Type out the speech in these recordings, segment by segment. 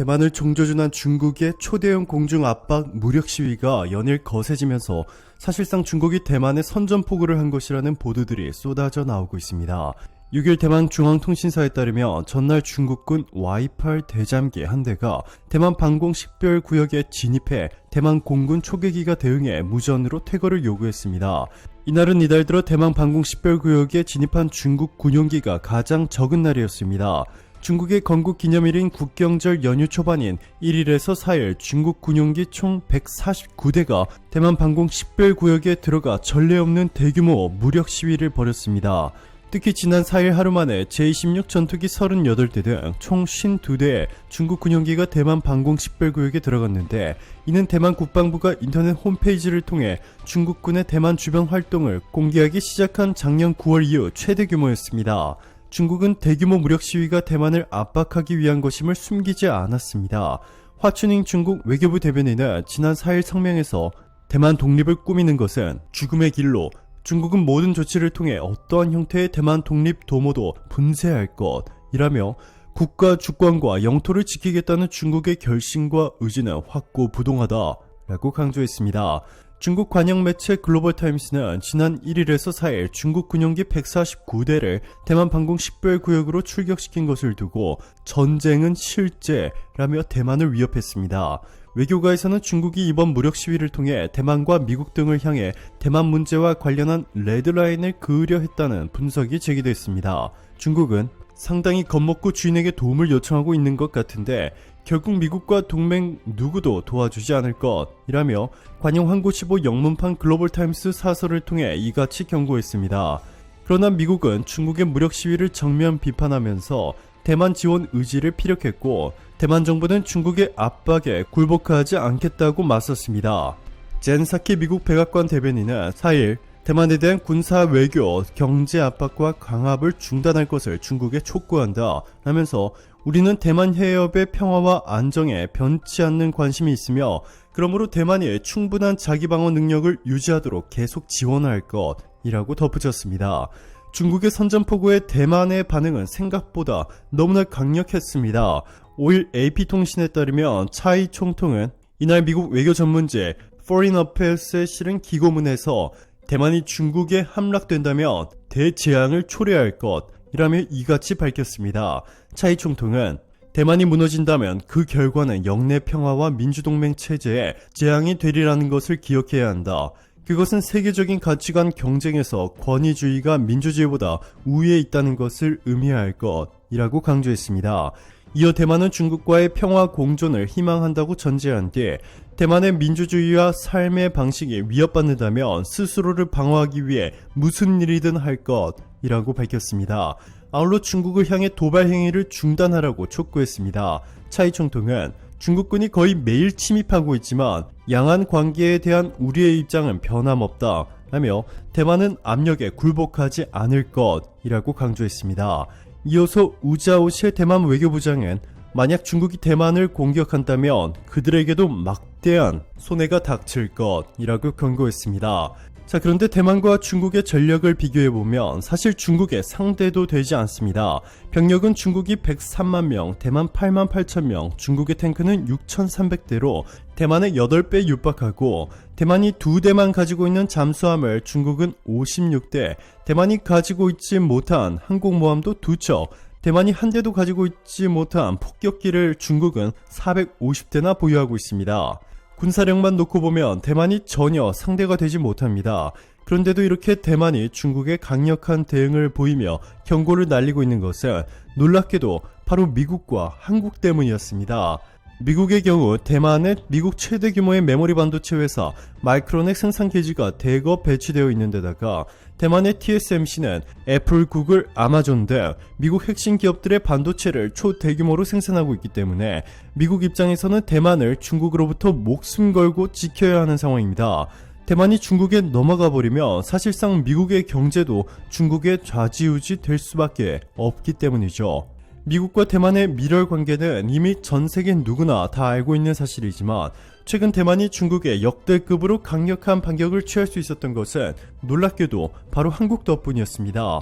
대만을 종조준한 중국의 초대형 공중 압박 무력 시위가 연일 거세지면서 사실상 중국이 대만에 선전포고를 한 것이라는 보도들이 쏟아져 나오고 있습니다. 6일 대만 중앙통신사에 따르면 전날 중국군 Y8 대잠기 한 대가 대만 방공 식별 구역에 진입해 대만 공군 초계기가 대응해 무전으로 퇴거를 요구했습니다. 이날은 이달 들어 대만 방공 식별 구역에 진입한 중국 군용기가 가장 적은 날이었습니다. 중국의 건국 기념일인 국경절 연휴 초반인 1일에서 4일 중국 군용기 총 149대가 대만 방공 식별 구역에 들어가 전례 없는 대규모 무력 시위를 벌였습니다. 특히 지난 4일 하루 만에 제26 전투기 38대 등 총 52대의 중국 군용기가 대만 방공 식별구역에 들어갔는데 이는 대만 국방부가 인터넷 홈페이지를 통해 중국군의 대만 주변 활동을 공개하기 시작한 작년 9월 이후 최대 규모였습니다. 중국은 대규모 무력 시위가 대만을 압박하기 위한 것임을 숨기지 않았습니다. 화춘잉 중국 외교부 대변인은 지난 4일 성명에서 대만 독립을 꾸미는 것은 죽음의 길로 중국은 모든 조치를 통해 어떠한 형태의 대만 독립 도모도 분쇄할 것이라며 국가 주권과 영토를 지키겠다는 중국의 결심과 의지는 확고부동하다라고 강조했습니다. 중국 관영 매체 글로벌 타임스는 지난 1일에서 4일 중국 군용기 149대를 대만 방공 식별 구역으로 출격시킨 것을 두고 전쟁은 실제라며 대만을 위협했습니다. 외교가에서는 중국이 이번 무력 시위를 통해 대만과 미국 등을 향해 대만 문제와 관련한 레드라인을 그으려 했다는 분석이 제기됐습니다. 중국은 상당히 겁먹고 주인에게 도움을 요청하고 있는 것 같은데 결국 미국과 동맹 누구도 도와주지 않을 것이라며 관영 황고15 영문판 글로벌 타임스 사설을 통해 이같이 경고했습니다. 그러나 미국은 중국의 무력 시위를 정면 비판하면서 대만 지원 의지를 피력했고 대만 정부는 중국의 압박에 굴복하지 않겠다고 맞섰습니다. 젠사키 미국 백악관 대변인은 4일 대만에 대한 군사 외교, 경제 압박과 강압을 중단할 것을 중국에 촉구한다 라면서 우리는 대만 해협의 평화와 안정에 변치 않는 관심이 있으며 그러므로 대만이 충분한 자기 방어 능력을 유지하도록 계속 지원할 것이라고 덧붙였습니다. 중국의 선전포고에 대만의 반응은 생각보다 너무나 강력했습니다. 5일 AP통신에 따르면 차이 총통은 이날 미국 외교 전문지 Foreign Affairs에 실은 기고문에서 대만이 중국에 함락된다면 대재앙을 초래할 것 이라며 이같이 밝혔습니다. 차이 총통은 대만이 무너진다면 그 결과는 영내 평화와 민주동맹 체제에 재앙이 되리라는 것을 기억해야 한다. 그것은 세계적인 가치관 경쟁에서 권위주의가 민주주의보다 우위에 있다는 것을 의미할 것이라고 강조했습니다. 이어 대만은 중국과의 평화 공존을 희망한다고 전제한 뒤 대만의 민주주의와 삶의 방식이 위협받는다면 스스로를 방어하기 위해 무슨 일이든 할 것이라고 밝혔습니다. 아울러 중국을 향해 도발 행위를 중단하라고 촉구했습니다. 차이 총통은 중국군이 거의 매일 침입하고 있지만 양안 관계에 대한 우리의 입장은 변함없다. 라며 대만은 압력에 굴복하지 않을 것이라고 강조했습니다. 이어서 우자오실 대만 외교부장은 만약 중국이 대만을 공격한다면 그들에게도 막대한 손해가 닥칠 것이라고 경고했습니다. 자, 그런데 대만과 중국의 전력을 비교해보면 사실 중국의 상대도 되지 않습니다. 병력은 중국이 103만 명, 대만 8만 8천 명, 중국의 탱크는 6,300대로 대만의 8배 육박하고 대만이 2대만 가지고 있는 잠수함을 중국은 56대, 대만이 가지고 있지 못한 항공모함도 2척, 대만이 한 대도 가지고 있지 못한 폭격기를 중국은 450대나 보유하고 있습니다. 군사력만 놓고 보면 대만이 전혀 상대가 되지 못합니다. 그런데도 이렇게 대만이 중국에 강력한 대응을 보이며 경고를 날리고 있는 것은 놀랍게도 바로 미국과 한국 때문이었습니다. 미국의 경우 대만의 미국 최대 규모의 메모리 반도체 회사 마이크론의 생산 기지가 대거 배치되어 있는 데다가 대만의 TSMC는 애플, 구글, 아마존 등 미국 핵심 기업들의 반도체를 초대규모로 생산하고 있기 때문에 미국 입장에서는 대만을 중국으로부터 목숨 걸고 지켜야 하는 상황입니다. 대만이 중국에 넘어가 버리면 사실상 미국의 경제도 중국에 좌지우지 될 수밖에 없기 때문이죠. 미국과 대만의 밀월 관계는 이미 전 세계 누구나 다 알고 있는 사실이지만 최근 대만이 중국에 역대급으로 강력한 반격을 취할 수 있었던 것은 놀랍게도 바로 한국 덕분이었습니다.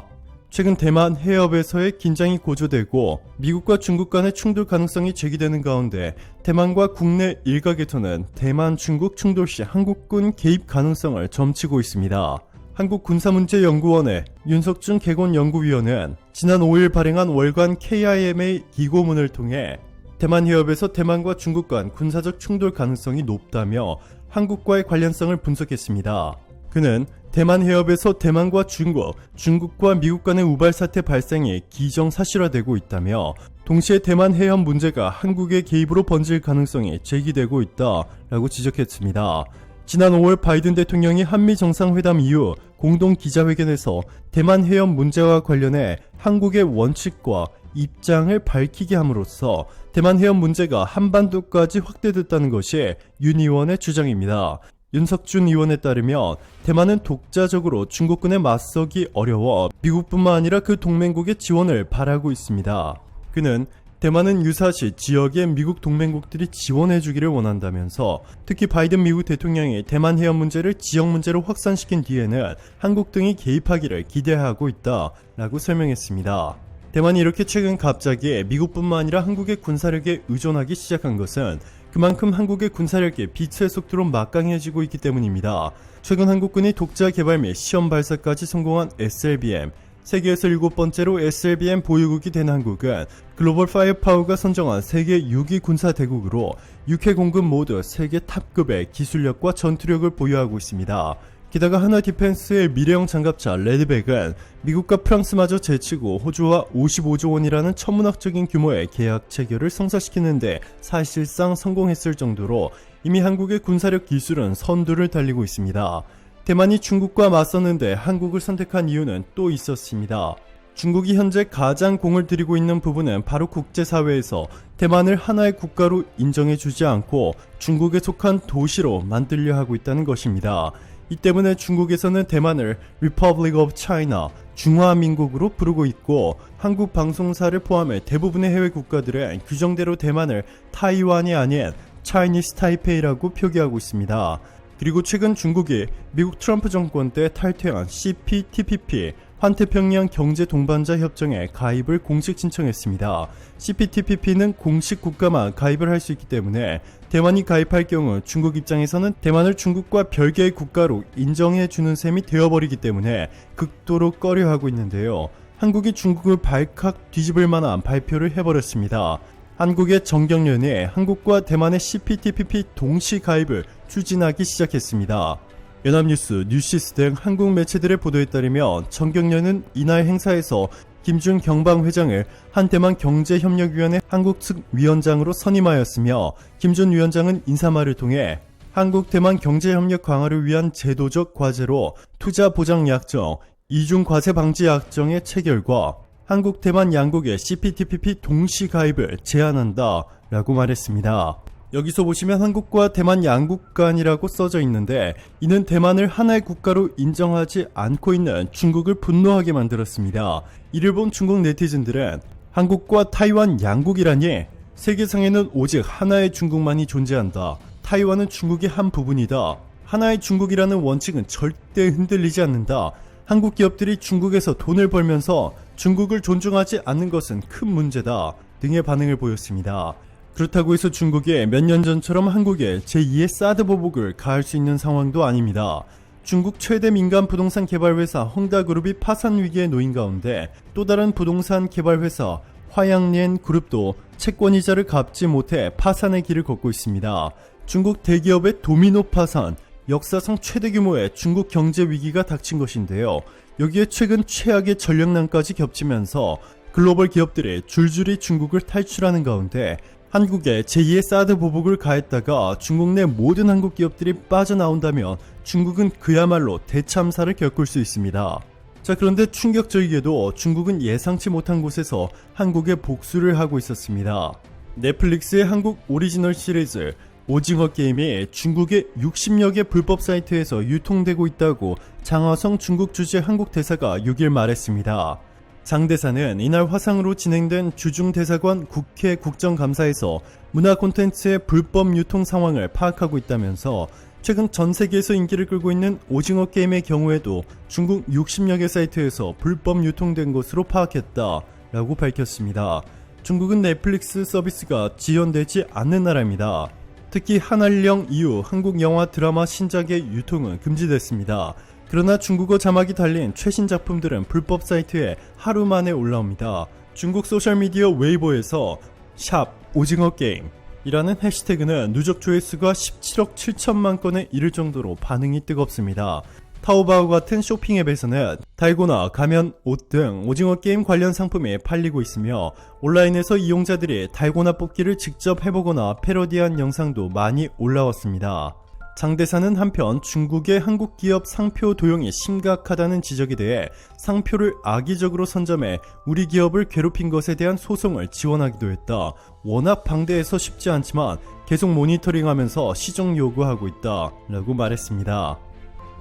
최근 대만 해협에서의 긴장이 고조되고 미국과 중국 간의 충돌 가능성이 제기되는 가운데 대만과 국내 일각에서는 대만 중국 충돌 시 한국군 개입 가능성을 점치고 있습니다. 한국군사문제연구원의 윤석준 개곤연구위원은 지난 5일 발행한 월간 KIMA 기고문을 통해 대만 해협에서 대만과 중국 간 군사적 충돌 가능성이 높다며 한국과의 관련성을 분석했습니다. 그는 대만 해협에서 대만과 중국, 중국과 미국 간의 우발 사태 발생이 기정사실화되고 있다며 동시에 대만 해협 문제가 한국의 개입으로 번질 가능성이 제기되고 있다라고 지적했습니다. 지난 5월 바이든 대통령이 한미 정상회담 이후 공동 기자회견에서 대만 해협 문제와 관련해 한국의 원칙과 입장을 밝히게 함으로써 대만 해협 문제가 한반도까지 확대됐다는 것이 윤 의원의 주장입니다. 윤석준 의원에 따르면 대만은 독자적으로 중국군에 맞서기 어려워 미국뿐만 아니라 그 동맹국의 지원을 바라고 있습니다. 그는 대만은 유사시 지역의 미국 동맹국들이 지원해주기를 원한다면서 특히 바이든 미국 대통령이 대만 해협 문제를 지역 문제로 확산시킨 뒤에는 한국 등이 개입하기를 기대하고 있다 라고 설명했습니다. 대만이 이렇게 최근 갑자기 미국뿐만 아니라 한국의 군사력에 의존하기 시작한 것은 그만큼 한국의 군사력이 빛의 속도로 막강해지고 있기 때문입니다. 최근 한국군이 독자 개발 및 시험 발사까지 성공한 SLBM, 세계에서 일곱 번째로 SLBM 보유국이 된 한국은 글로벌 파이어파워가 선정한 세계 6위 군사 대국으로 육해 공급 모두 세계 탑급의 기술력과 전투력을 보유하고 있습니다. 게다가 하나 디펜스의 미래형 장갑차 레드백은 미국과 프랑스마저 제치고 호주와 55조 원이라는 천문학적인 규모의 계약 체결을 성사시키는데 사실상 성공했을 정도로 이미 한국의 군사력 기술은 선두를 달리고 있습니다. 대만이 중국과 맞섰는데 한국을 선택한 이유는 또 있었습니다. 중국이 현재 가장 공을 들이고 있는 부분은 바로 국제사회에서 대만을 하나의 국가로 인정해주지 않고 중국에 속한 도시로 만들려 하고 있다는 것입니다. 이 때문에 중국에서는 대만을 Republic of China, 중화민국으로 부르고 있고 한국 방송사를 포함해 대부분의 해외 국가들은 규정대로 대만을 타이완이 아닌 Chinese Taipei라고 표기하고 있습니다. 그리고 최근 중국이 미국 트럼프 정권 때 탈퇴한 CPTPP 환태평양 경제 동반자 협정에 가입을 공식 신청했습니다. CPTPP는 공식 국가만 가입을 할 수 있기 때문에 대만이 가입할 경우 중국 입장에서는 대만을 중국과 별개의 국가로 인정해 주는 셈이 되어버리기 때문에 극도로 꺼려하고 있는데요. 한국이 중국을 발칵 뒤집을 만한 발표를 해버렸습니다. 한국의 정경련이 한국과 대만의 CPTPP 동시 가입을 추진하기 시작했습니다. 연합뉴스, 뉴시스 등 한국 매체들의 보도에 따르면 정경련은 이날 행사에서 김준 경방 회장을 한대만 경제협력위원회 한국 측 위원장으로 선임하였으며 김준 위원장은 인사말을 통해 한국 대만 경제협력 강화를 위한 제도적 과제로 투자 보장 약정, 이중 과세 방지 약정의 체결과 한국 대만 양국의 CPTPP 동시 가입을 제안한다 라고 말했습니다. 여기서 보시면 한국과 대만 양국 간이라고 써져 있는데 이는 대만을 하나의 국가로 인정하지 않고 있는 중국을 분노하게 만들었습니다. 이를 본 중국 네티즌들은 한국과 타이완 양국이라니 세계상에는 오직 하나의 중국만이 존재한다. 타이완은 중국의 한 부분이다. 하나의 중국이라는 원칙은 절대 흔들리지 않는다. 한국 기업들이 중국에서 돈을 벌면서 중국을 존중하지 않는 것은 큰 문제다. 등의 반응을 보였습니다. 그렇다고 해서 중국이 몇 년 전처럼 한국에 제2의 사드 보복을 가할 수 있는 상황도 아닙니다. 중국 최대 민간 부동산 개발 회사 헝다그룹이 파산 위기에 놓인 가운데 또 다른 부동산 개발 회사 화양년 그룹도 채권 이자를 갚지 못해 파산의 길을 걷고 있습니다. 중국 대기업의 도미노 파산, 역사상 최대 규모의 중국 경제 위기가 닥친 것인데요. 여기에 최근 최악의 전력난까지 겹치면서 글로벌 기업들이 줄줄이 중국을 탈출하는 가운데 한국에 제2의 사드 보복을 가했다가 중국 내 모든 한국 기업들이 빠져나온다면 중국은 그야말로 대참사를 겪을 수 있습니다. 자, 그런데 충격적이게도 중국은 예상치 못한 곳에서 한국에 복수를 하고 있었습니다. 넷플릭스의 한국 오리지널 시리즈 오징어 게임이 중국의 60여 개 불법 사이트에서 유통되고 있다고 장화성 중국 주재 한국 대사가 6일 말했습니다. 장 대사는 이날 화상으로 진행된 주중 대사관 국회 국정감사에서 문화 콘텐츠의 불법 유통 상황을 파악하고 있다면서 최근 전 세계에서 인기를 끌고 있는 오징어 게임의 경우에도 중국 60여 개 사이트에서 불법 유통된 것으로 파악했다 라고 밝혔습니다. 중국은 넷플릭스 서비스가 지연되지 않는 나라입니다. 특히 한알령 이후 한국 영화 드라마 신작의 유통은 금지됐습니다. 그러나 중국어 자막이 달린 최신 작품들은 불법 사이트에 하루 만에 올라옵니다. 중국 소셜미디어 웨이보에서 샵 오징어 게임 이라는 해시태그는 누적 조회수가 17억 7천만 건에 이를 정도로 반응이 뜨겁습니다. 타오바오 같은 쇼핑 앱에서는 달고나, 가면, 옷 등 오징어 게임 관련 상품이 팔리고 있으며 온라인에서 이용자들이 달고나 뽑기를 직접 해보거나 패러디한 영상도 많이 올라왔습니다. 장대사는 한편 중국의 한국 기업 상표 도용이 심각하다는 지적에 대해 상표를 악의적으로 선점해 우리 기업을 괴롭힌 것에 대한 소송을 지원하기도 했다. 워낙 방대해서 쉽지 않지만 계속 모니터링하면서 시정 요구하고 있다. 라고 말했습니다.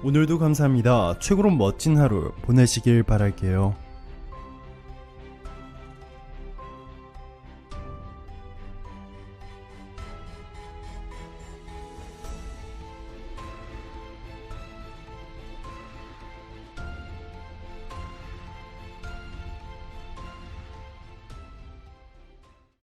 오늘도 감사합니다. 최고로 멋진 하루 보내시길 바랄게요.